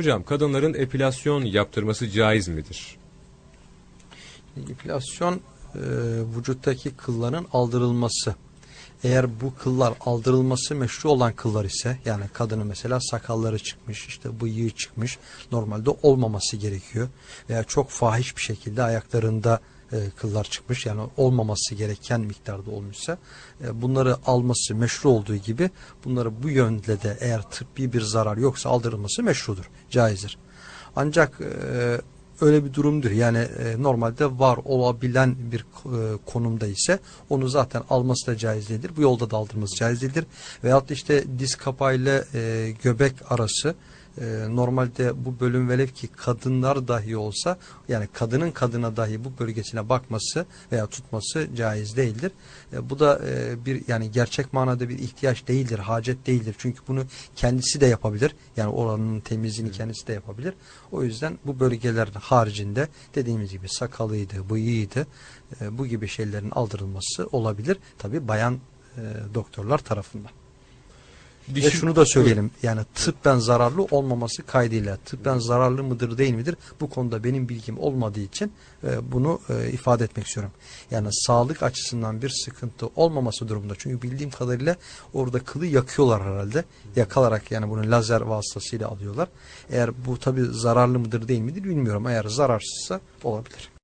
Hocam kadınların epilasyon yaptırması caiz midir? Epilasyon e, vücuttaki kılların aldırılması. Eğer bu kıllar aldırılması meşru olan kıllar ise yani kadının mesela sakalları çıkmış işte bıyığı çıkmış normalde olmaması gerekiyor. Veya çok fahiş bir şekilde ayaklarında e, kıllar çıkmış yani olmaması gereken miktarda olmuşsa e, bunları alması meşru olduğu gibi bunları bu yönde de eğer tıbbi bir zarar yoksa aldırılması meşrudur, caizdir. Ancak e, öyle bir durumdur. Yani normalde var olabilen bir konumda ise onu zaten alması da caiz değildir. Bu yolda da aldırması caiz değildir. Veyahut işte diz kapağıyla e, göbek arası normalde bu bölüm velev ki kadınlar dahi olsa yani kadının kadına dahi bu bölgesine bakması veya tutması caiz değildir. E, bu da e, bir yani gerçek manada bir ihtiyaç değildir, hacet değildir. Çünkü bunu kendisi de yapabilir. Yani oranın temizliğini kendisi de yapabilir. O yüzden bu bölgelerin haricinde dediğimiz gibi sakalıydı, bıyığıydı e, bu gibi şeylerin aldırılması olabilir. Tabi bayan e, doktorlar tarafından. Ve Dişi- şunu da söyleyelim yani tıbben zararlı olmaması kaydıyla tıbben zararlı mıdır değil midir bu konuda benim bilgim olmadığı için e, bunu e, ifade etmek istiyorum. Yani sağlık açısından bir sıkıntı olmaması durumunda çünkü bildiğim kadarıyla orada kılı yakıyorlar herhalde yakalarak yani bunu lazer vasıtasıyla alıyorlar. Eğer bu tabi zararlı mıdır değil midir bilmiyorum eğer zararsızsa olabilir.